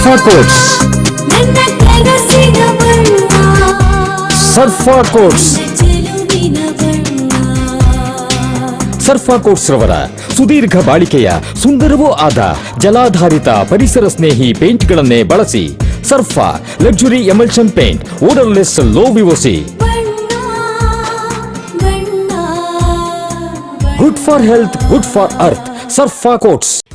Quotes ನನ್ನ ಕನಸಿನ ಬಣ್ಣ ಸರ್ಫಾ ಕೋಟ್ಸ್ ಚೆಲುವಿನ ಬಣ್ಣ ಸರ್ಫಾ ಕೋಟ್ಸ್ ರವರ ಸುದೀರ್ಘ ಬಾಳಿಕೆಯ ಸುಂದರವೂ ಆದ ಜಲಾಧಾರಿತ ಪರಿಸರ ಸ್ನೇಹಿ ಪೇಂಟ್ಗಳನ್ನೇ ಬಳಸಿ Sarfa luxury emulsion paint odourless low V O C ಬಣ್ಣ ಬಣ್ಣ good for health good for earth Sarfa coats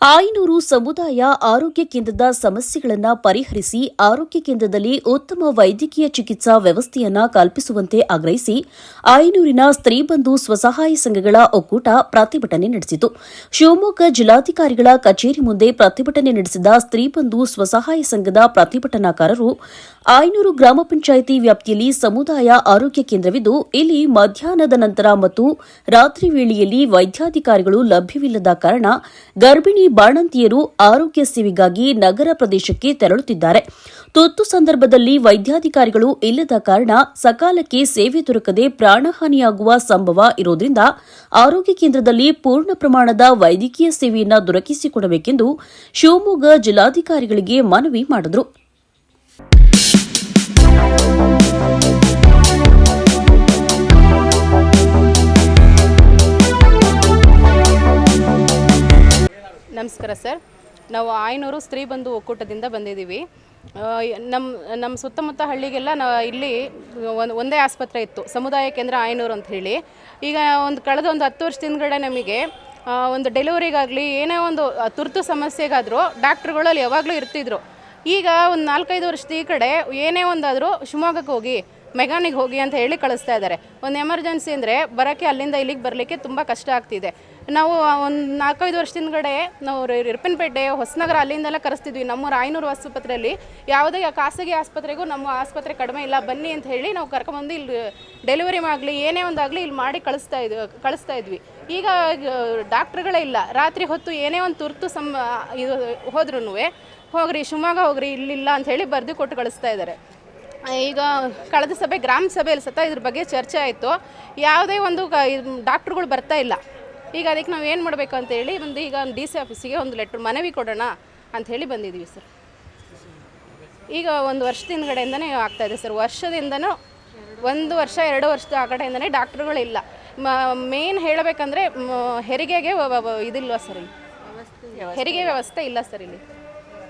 Ayanur ಸಮುದಾಯ ಆರೋಗ್ಯ ಕೇಂದ್ರದ ಸಮಸ್ಯೆಗಳನ್ನು ಪರಿಹರಿಸಿ ಆರೋಗ್ಯ ಕೇಂದ್ರದಲ್ಲಿ ಉತ್ತಮ ವೈದ್ಯಕೀಯ ಚಿಕಿತ್ಸಾ ವ್ಯವಸ್ಥೆಯನ್ನು ಕಲ್ಪಿಸುವಂತೆ ಆಗ್ರಹಿಸಿ ಆಯನೂರಿನ ಸ್ತ್ರೀ ಬಂಧು ಸ್ವಸಹಾಯ ಸಂಘಗಳ ಒಕ್ಕೂಟ ಪ್ರತಿಭಟನೆ ನಡೆಸಿತು. ಶಿವಮೊಗ್ಗ ಜಿಲ್ಲಾಧಿಕಾರಿಗಳ ಕಚೇರಿ ಮುಂದೆ ಪ್ರತಿಭಟನೆ ನಡೆಸಿದ ಸ್ತ್ರೀ ಬಂಧು ಸ್ವಸಹಾಯ ಸಂಘದ ಪ್ರತಿಭಟನಾಕಾರರು ಆಯನೂರು ಗ್ರಾಮ ಪಂಚಾಯಿತಿ ವ್ಯಾಪ್ತಿಯಲ್ಲಿ ಸಮುದಾಯ ಆರೋಗ್ಯ ಕೇಂದ್ರವಿದ್ದು, ಇಲ್ಲಿ ಮಧ್ಯಾಹ್ನದ ನಂತರ ಮತ್ತು ರಾತ್ರಿ ವೇಳೆಯಲ್ಲಿ ವೈದ್ಯಾಧಿಕಾರಿಗಳು ಲಭ್ಯವಿಲ್ಲದ ಕಾರಣ ಗರ್ಭಿಣಿ ಬಾಣಂತಿಯರು ಆರೋಗ್ಯ ಸೇವೆಗಾಗಿ ನಗರ ಪ್ರದೇಶಕ್ಕೆ ತೆರಳುತ್ತಿದ್ದಾರೆ. ತುರ್ತು ಸಂದರ್ಭದಲ್ಲಿ ವೈದ್ಯಾಧಿಕಾರಿಗಳು ಇಲ್ಲದ ಕಾರಣ ಸಕಾಲಕ್ಕೆ ಸೇವೆ ದೊರಕದೆ ಪ್ರಾಣಹಾನಿಯಾಗುವ ಸಂಭವ ಇರುವುದರಿಂದ ಆರೋಗ್ಯ ಕೇಂದ್ರದಲ್ಲಿ ಪೂರ್ಣ ಪ್ರಮಾಣದ ವೈದ್ಯಕೀಯ ಸೇವೆಯನ್ನು ದೊರಕಿಸಿಕೊಡಬೇಕೆಂದು ಶಿವಮೊಗ್ಗ ಜಿಲ್ಲಾಧಿಕಾರಿಗಳಿಗೆ ಮನವಿ ಮಾಡಿದರು. ನಮಸ್ಕಾರ ಸರ್. ನಾವು ಆಯನೂರು ಸ್ತ್ರೀ ಬಂಧು ಒಕ್ಕೂಟದಿಂದ ಬಂದಿದ್ದೀವಿ. ನಮ್ಮ ನಮ್ಮ ಸುತ್ತಮುತ್ತ ಹಳ್ಳಿಗೆಲ್ಲ ನಾ, ಇಲ್ಲಿ ಒಂದು, ಒಂದೇ ಆಸ್ಪತ್ರೆ ಇತ್ತು. ಸಮುದಾಯ ಕೇಂದ್ರ ಆಯನೂರು ಅಂತ ಹೇಳಿ. ಈಗ ಒಂದು ಕಳೆದ ಒಂದು ಹತ್ತು ವರ್ಷದ ಹಿಂದ್ಗಡೆ ನಮಗೆ ಒಂದು ಡೆಲಿವರಿಗಾಗಲಿ, ಏನೇ ಒಂದು ತುರ್ತು ಸಮಸ್ಯೆಗಾದರೂ ಡಾಕ್ಟ್ರುಗಳು ಅಲ್ಲಿ ಯಾವಾಗಲೂ ಇರ್ತಿದ್ರು. ಈಗ ಒಂದು ನಾಲ್ಕೈದು ವರ್ಷದ ಈ ಕಡೆ ಏನೇ ಒಂದಾದರೂ ಶಿವಮೊಗ್ಗಕ್ಕೆ ಹೋಗಿ ಮೆಗಾನಿಗೆ ಹೋಗಿ ಅಂತ ಹೇಳಿ ಕಳಿಸ್ತಾ ಇದ್ದಾರೆ. ಒಂದು ಎಮರ್ಜೆನ್ಸಿ ಅಂದರೆ ಬರೋಕ್ಕೆ ಅಲ್ಲಿಂದ ಇಲ್ಲಿಗೆ ಬರಲಿಕ್ಕೆ ತುಂಬ ಕಷ್ಟ ಆಗ್ತಿದೆ. ನಾವು ಒಂದು ನಾಲ್ಕೈದು ವರ್ಷದ ಹಿಂದ್ಗಡೆ ನಾವು ರಿಪ್ಪನ್ಪೇಟೆ, ಹೊಸನಗರ ಅಲ್ಲಿಂದೆಲ್ಲ ಕರೆಸ್ತಿದ್ವಿ. ನಮ್ಮ ರಾಯನೂರು ಆಸ್ಪತ್ರೆಯಲ್ಲಿ ಯಾವುದೇ ಖಾಸಗಿ ಆಸ್ಪತ್ರೆಗೂ ನಮ್ಮ ಆಸ್ಪತ್ರೆ ಕಡಿಮೆ ಇಲ್ಲ. ಬನ್ನಿ ಅಂತ ಹೇಳಿ ನಾವು ಕರ್ಕೊಂಬಂದು ಇಲ್ಲಿ ಡೆಲಿವರಿ ಆಗಲಿ ಏನೇ ಒಂದಾಗಲಿ ಇಲ್ಲಿ ಮಾಡಿ ಕಳಿಸ್ತಾ ಇದ್ವಿ ಕಳಿಸ್ತಾ ಇದ್ವಿ. ಈಗ ಡಾಕ್ಟ್ರುಗಳೇ ಇಲ್ಲ. ರಾತ್ರಿ ಹೊತ್ತು ಏನೇ ಒಂದು ತುರ್ತು ಸಂ ಇದು ಹೋದ್ರೂ ಹೋಗ್ರಿ, ಶಿವಮೊಗ್ಗ ಹೋಗ್ರಿ, ಇಲ್ಲಿಲ್ಲ ಅಂತ ಹೇಳಿ ಬರೆದು ಕೊಟ್ಟು ಕಳಿಸ್ತಾ ಇದ್ದಾರೆ. ಈಗ ಕಳೆದ ಸಭೆ ಗ್ರಾಮ ಸಭೆಯಲ್ಲಿ ಸತ ಇದ್ರ ಬಗ್ಗೆ ಚರ್ಚೆ ಆಯಿತು. ಯಾವುದೇ ಒಂದು ಕ ಡಾಕ್ಟ್ರುಗಳು ಬರ್ತಾ ಇಲ್ಲ. ಈಗ ಅದಕ್ಕೆ ನಾವು ಏನು ಮಾಡಬೇಕು ಅಂತೇಳಿ ಒಂದು ಈಗ ಡಿ ಸಿ ಆಫೀಸಿಗೆ ಒಂದು ಲೆಟ್ರ್ ಮನವಿ ಕೊಡೋಣ ಅಂತ ಹೇಳಿ ಬಂದಿದ್ದೀವಿ ಸರ್. ಈಗ ಒಂದು ವರ್ಷದ ಹಿಂದ್ಗಡೆಯಿಂದನೇ ಆಗ್ತಾಯಿದೆ ಇದೆ ಸರ್. ವರ್ಷದಿಂದನೂ ಒಂದು ವರ್ಷ ಎರಡು ವರ್ಷದ ಆ ಕಡೆಯಿಂದನೇ ಡಾಕ್ಟ್ರುಗಳಿಲ್ಲ ಮೇನ್ ಹೇಳಬೇಕಂದ್ರೆ ಹೆರಿಗೆಗೆ ಇದಿಲ್ವ ಸರ್ ಇಲ್ಲಿ. ಹೆರಿಗೆ ವ್ಯವಸ್ಥೆ ಇಲ್ಲ ಸರ್ ಇಲ್ಲಿ.